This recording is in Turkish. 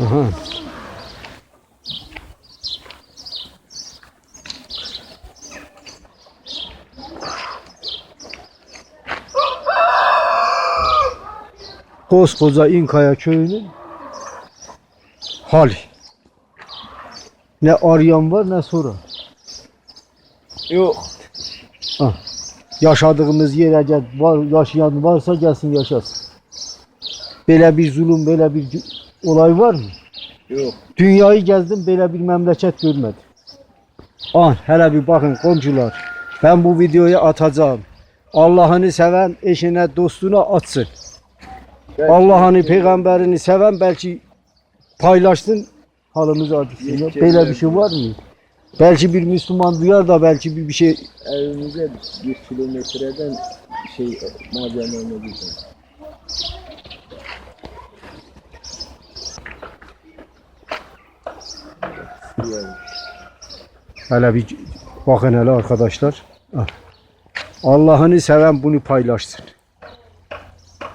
Aha. Koskoca İnkaya köyünün hali. Ne arayan var ne soran. Yok. Yaşadığımız yere gel, var, yaşayan varsa gelsin yaşasın. Böyle bir zulüm, böyle bir olay var mı? Yok. Dünyayı gezdim, böyle bir memleket görmedim. An, hele bir bakın komşular. Ben bu videoyu atacağım. Allah'ını seven eşine, dostuna atsın. Allah'ını, peygamberini seven belki paylaşsın halimiz acısın. Belki- Böyle bir şey var mı? Belki bir Müslüman duyar da belki bir, bir şey Evimize bir kilometreden şey malzeme olmadı. Hele bir bakın hele arkadaşlar. Ah. Allah'ını seven bunu paylaşsın.